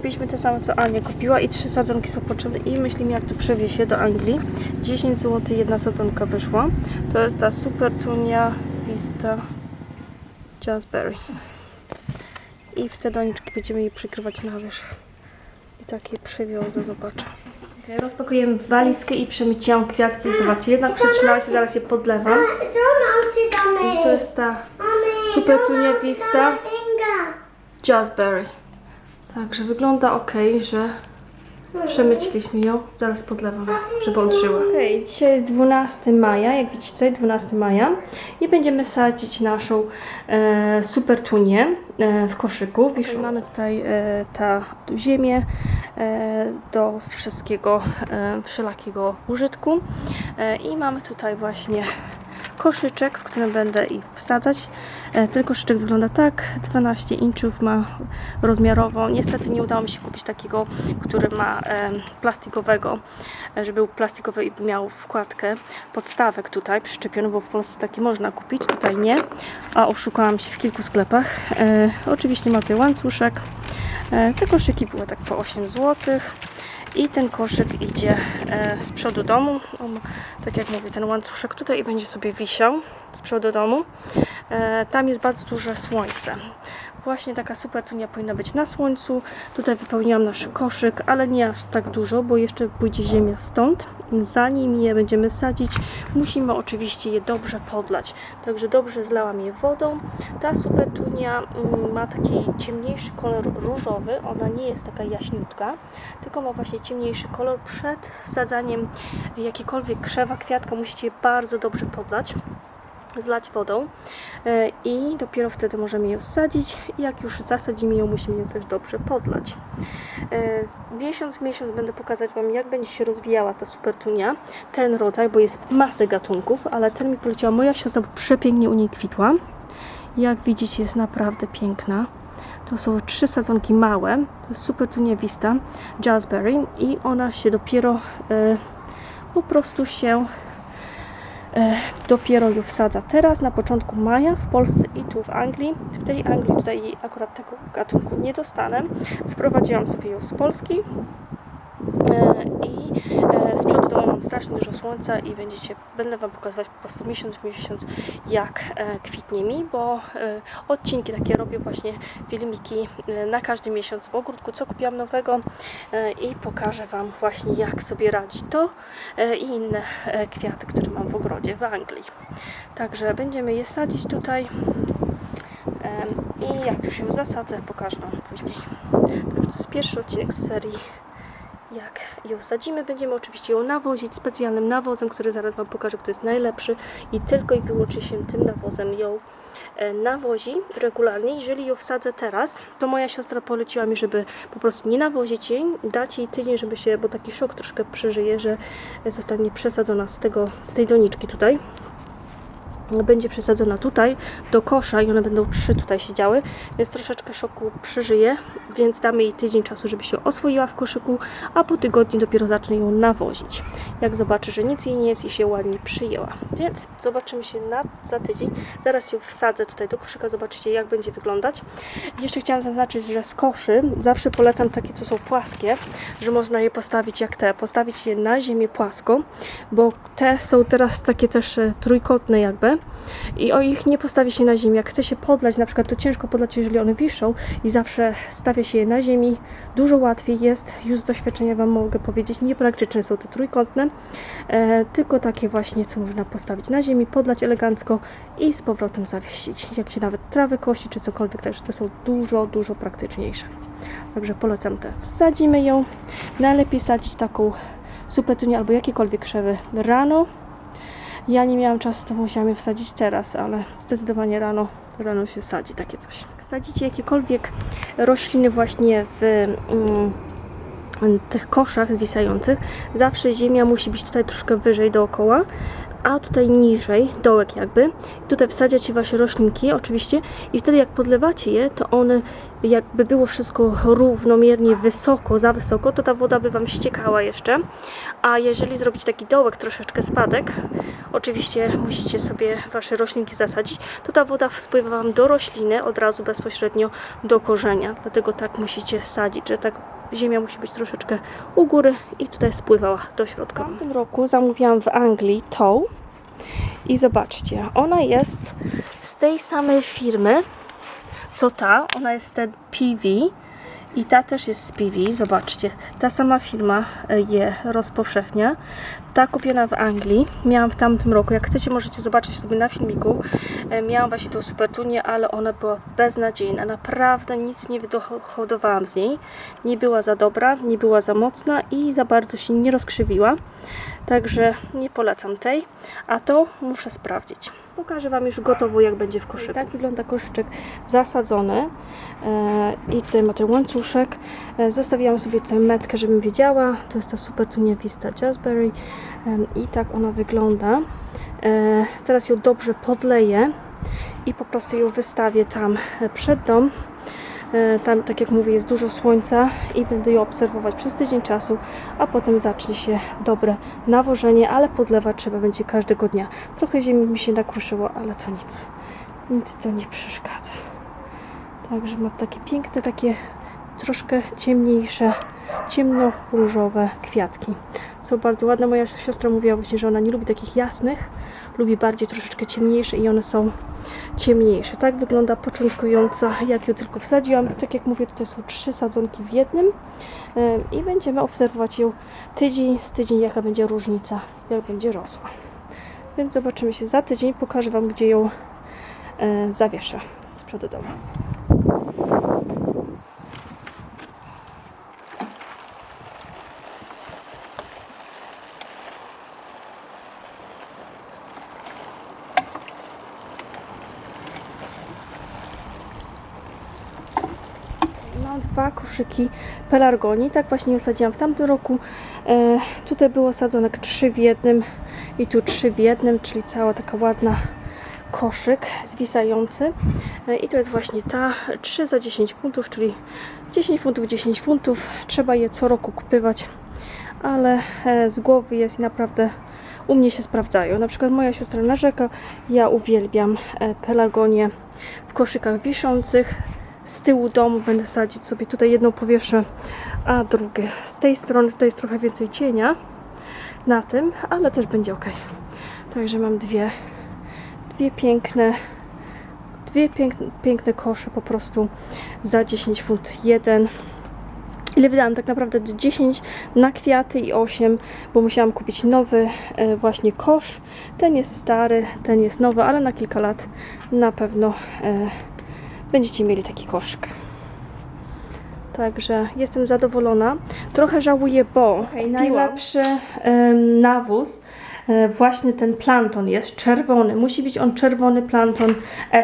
Kupiliśmy te same co Ania kupiła i trzy sadzonki są potrzebne i myślimy jak to przewiezie do Anglii. 10 zł jedna sadzonka wyszła. To jest ta Super Tunia Vista Jazzberry. I w te doniczki będziemy je przykrywać na wierzch. I takie przewiozę, zobaczę. Okay, rozpakujemy walizkę i przemyciłam kwiatki. Zobaczcie, jednak przetrzymała się, zaraz je podlewam. I to jest ta Super Tunia Vista Jazzberry. Także wygląda ok, że przemyciliśmy ją. Zaraz podlewam, żeby odżyła. Ok, dzisiaj jest 12 maja, jak widzicie tutaj 12 maja i będziemy sadzić naszą e, super tunię e, w koszyku. Wiesz, mamy tutaj e, ta ziemię e, do wszystkiego e, wszelakiego użytku e, i mamy tutaj właśnie koszyczek, w którym będę ich wsadzać. E, Ten koszyczek wygląda tak, 12 inczów ma rozmiarowo. Niestety nie udało mi się kupić takiego, który ma e, plastikowego, e, żeby był plastikowy i miał wkładkę, podstawek tutaj przyczepioną, bo w Polsce taki można kupić, tutaj nie, a oszukałam się w kilku sklepach. Oczywiście ma tutaj łańcuszek. Te koszyki były tak po 8 zł. I ten koszyk idzie e, z przodu domu. On tak jak mówię, ten łańcuszek tutaj i będzie sobie wisiał z przodu domu. E, tam jest bardzo duże słońce. Właśnie taka super tunia powinna być na słońcu. Tutaj wypełniłam nasz koszyk, ale nie aż tak dużo, bo jeszcze pójdzie ziemia stąd. Zanim je będziemy sadzić, musimy oczywiście je dobrze podlać. Także dobrze zlałam je wodą. Ta super tunia mm, ma taki ciemniejszy kolor różowy. Ona nie jest taka jaśniutka, tylko ma właśnie ciemniejszy kolor. Przed wsadzaniem jakiekolwiek krzewa, kwiatka musicie je bardzo dobrze podlać zlać wodą e, i dopiero wtedy możemy ją wsadzić i jak już zasadzimy ją, musimy ją też dobrze podlać. E, Miesiąc w miesiąc będę pokazać Wam, jak będzie się rozwijała ta supertunia, ten rodzaj, bo jest masę gatunków, ale ten mi poleciła moja siostra, bo przepięknie u niej kwitła. Jak widzicie, jest naprawdę piękna. To są trzy sadzonki małe, to jest supertunia vista, jazzberry i ona się dopiero e, po prostu się dopiero ją wsadza teraz, na początku maja w Polsce i tu w Anglii. W tej Anglii tutaj akurat tego gatunku nie dostanę. Sprowadziłam sobie ją z Polski E, i e, z przodu domu mam strasznie dużo słońca i będziecie, będę Wam pokazywać po prostu miesiąc w miesiąc jak e, kwitnie mi, bo e, odcinki takie robię właśnie filmiki na każdy miesiąc w ogródku, co kupiłam nowego i pokażę Wam właśnie jak sobie radzi to i inne kwiaty, które mam w ogrodzie w Anglii. Także będziemy je sadzić tutaj i jak już ją zasadzę, pokażę Wam później. Także to jest pierwszy odcinek z serii jak ją sadzimy. Będziemy oczywiście ją nawozić specjalnym nawozem, który zaraz Wam pokażę, kto jest najlepszy i tylko i wyłącznie się tym nawozem ją e, nawozi regularnie. Jeżeli ją wsadzę teraz, to moja siostra poleciła mi, żeby po prostu nie nawozić jej, dać jej tydzień, żeby się, bo taki szok troszkę przeżyje, że zostanie przesadzona z, tego, z tej doniczki tutaj będzie przesadzona tutaj do kosza i one będą trzy tutaj siedziały, więc troszeczkę szoku przeżyje, więc damy jej tydzień czasu, żeby się oswoiła w koszyku, a po tygodniu dopiero zacznę ją nawozić. Jak zobaczy, że nic jej nie jest i się ładnie przyjęła. Więc zobaczymy się na, za tydzień. Zaraz ją wsadzę tutaj do koszyka, zobaczycie jak będzie wyglądać. Jeszcze chciałam zaznaczyć, że z koszy zawsze polecam takie, co są płaskie, że można je postawić jak te, postawić je na ziemię płasko, bo te są teraz takie też e, trójkątne jakby i o ich nie postawi się na ziemi. Jak chce się podlać, na przykład to ciężko podlać, jeżeli one wiszą i zawsze stawia się je na ziemi, dużo łatwiej jest, już z doświadczenia Wam mogę powiedzieć, niepraktyczne są te trójkątne, tylko takie właśnie, co można postawić na ziemi, podlać elegancko i z powrotem zawiesić. Jak się nawet trawy kości, czy cokolwiek, także to są dużo, dużo praktyczniejsze. Także polecam te. Wsadzimy ją. Najlepiej sadzić taką supetunię albo jakiekolwiek krzewy rano, ja nie miałam czasu, to musiałam je wsadzić teraz, ale zdecydowanie rano, rano się sadzi takie coś. Sadzicie jakiekolwiek rośliny właśnie w mm, tych koszach zwisających, zawsze ziemia musi być tutaj troszkę wyżej dookoła, a tutaj niżej, dołek jakby. Tutaj wsadziacie wasze roślinki oczywiście i wtedy jak podlewacie je, to one jakby było wszystko równomiernie wysoko, za wysoko, to ta woda by wam ściekała jeszcze. A jeżeli zrobić taki dołek, troszeczkę spadek, oczywiście musicie sobie wasze roślinki zasadzić, to ta woda spływa wam do rośliny od razu bezpośrednio do korzenia. Dlatego tak musicie sadzić, że tak ziemia musi być troszeczkę u góry i tutaj spływała do środka. W tym roku zamówiłam w Anglii tą i zobaczcie, ona jest z tej samej firmy co ta, ona jest ten PV i ta też jest z PV, zobaczcie, ta sama firma e, je rozpowszechnia. Ta kupiona w Anglii, miałam w tamtym roku, jak chcecie możecie zobaczyć sobie na filmiku, E, miałam właśnie tą supertunię, ale ona była beznadziejna, naprawdę nic nie wyhodowałam z niej, nie była za dobra, nie była za mocna i za bardzo się nie rozkrzywiła, także nie polecam tej, a to muszę sprawdzić. Pokażę Wam już gotowo, jak będzie w koszyku. Tak wygląda koszyczek zasadzony. E, I tutaj ma ten łańcuszek. E, Zostawiłam sobie tutaj metkę, żebym wiedziała. To jest ta super tunia Vista Jazzberry. E, I tak ona wygląda. Teraz ją dobrze podleję i po prostu ją wystawię tam przed dom. E, Tam, tak jak mówię, jest dużo słońca i będę ją obserwować przez tydzień czasu, a potem zacznie się dobre nawożenie, ale podlewać trzeba będzie każdego dnia. Trochę ziemi mi się nakruszyło, ale to nic. Nic to nie przeszkadza. Także mam takie piękne, takie troszkę ciemniejsze, ciemno-różowe kwiatki. Są bardzo ładne. Moja siostra mówiła właśnie, że ona nie lubi takich jasnych, lubi bardziej troszeczkę ciemniejsze i one są ciemniejsze. Tak wygląda początkująca, jak ją tylko wsadziłam. Tak jak mówię, tutaj są trzy sadzonki w jednym i będziemy obserwować ją tydzień z tydzień, jaka będzie różnica, jak będzie rosła. Więc zobaczymy się za tydzień. Pokażę Wam, gdzie ją e, zawieszę z przodu domu. Mam dwa koszyki pelargonii, tak właśnie je sadziłam w tamtym roku. E, tutaj było sadzonek 3 w jednym i tu 3 w jednym, czyli cała taka ładna koszyk zwisający. E, I to jest właśnie ta 3 za 10 funtów, czyli 10 funtów, 10 funtów. Trzeba je co roku kupywać, ale e, z głowy jest i naprawdę u mnie się sprawdzają. Na przykład moja siostra narzeka, ja uwielbiam e, pelargonię w koszykach wiszących. Z tyłu domu będę sadzić sobie tutaj jedną powieszę, a drugie z tej strony. Tutaj jest trochę więcej cienia na tym, ale też będzie ok. Także mam dwie, dwie piękne, dwie piękne, piękne kosze po prostu za 10 funt jeden. Ile wydałam? Tak naprawdę 10 na kwiaty i 8, bo musiałam kupić nowy e, właśnie kosz. Ten jest stary, ten jest nowy, ale na kilka lat na pewno e, będziecie mieli taki koszyk. Także jestem zadowolona. Trochę żałuję, bo najlepszy em, nawóz e, właśnie ten planton jest czerwony. Musi być on czerwony planton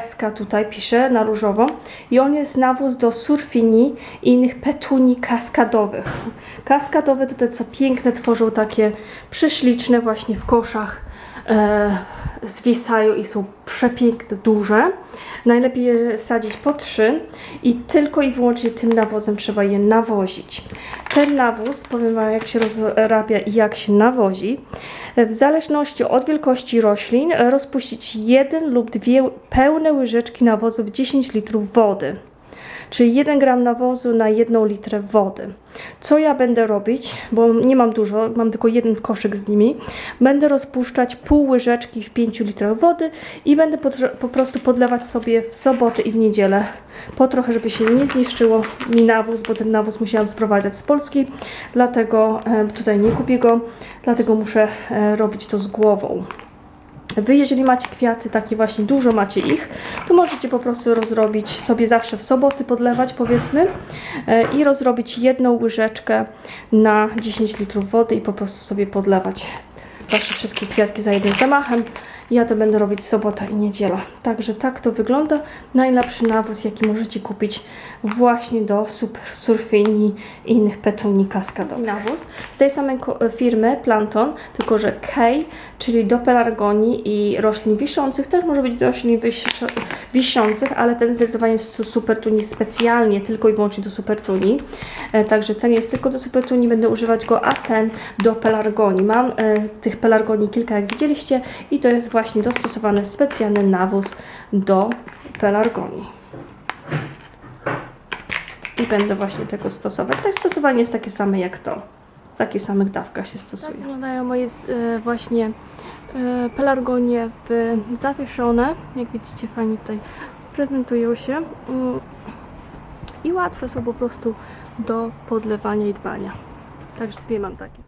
SK tutaj pisze na różowo. I on jest nawóz do surfini i innych petunii kaskadowych. Kaskadowe to te co piękne tworzą takie prześliczne właśnie w koszach. E, zwisają i są przepiękne, duże. Najlepiej je sadzić po trzy i tylko i wyłącznie tym nawozem trzeba je nawozić. Ten nawóz, powiem Wam jak się rozrabia i jak się nawozi. W zależności od wielkości roślin rozpuścić jeden lub dwie pełne łyżeczki nawozu w 10 litrów wody czyli 1 gram nawozu na 1 litrę wody. Co ja będę robić, bo nie mam dużo, mam tylko jeden koszyk z nimi. Będę rozpuszczać pół łyżeczki w 5 litrach wody i będę po, po prostu podlewać sobie w soboty i w niedzielę. Po trochę, żeby się nie zniszczyło mi nawóz, bo ten nawóz musiałam sprowadzać z Polski, dlatego e, tutaj nie kupię go, dlatego muszę e, robić to z głową. Wy, jeżeli macie kwiaty, takie właśnie dużo macie ich, to możecie po prostu rozrobić sobie zawsze w soboty, podlewać powiedzmy e, i rozrobić jedną łyżeczkę na 10 litrów wody i po prostu sobie podlewać. Wasze wszystkie kwiatki za jednym zamachem. Ja to będę robić sobota i niedziela. Także tak to wygląda. Najlepszy nawóz, jaki możecie kupić właśnie do super surfini i innych petunii kaskadowych. Nawóz z tej samej firmy Planton, tylko że K, czyli do pelargonii i roślin wiszących, też może być do roślin wiszących, ale ten zdecydowanie jest do super tuni specjalnie, tylko i wyłącznie do super tuni. E, Także ten jest tylko do super tuni, będę używać go, a ten do pelargonii. Mam e, tych pelargonii kilka, jak widzieliście, i to jest właśnie dostosowany specjalny nawóz do pelargonii. I będę właśnie tego stosować. Tak, stosowanie jest takie same jak to. W takich samych dawkach się stosuje. Tak wyglądają moje e, właśnie e, pelargonie w, zawieszone. Jak widzicie, fajnie tutaj prezentują się. Mm, I łatwe są po prostu do podlewania i dbania. Także dwie mam takie.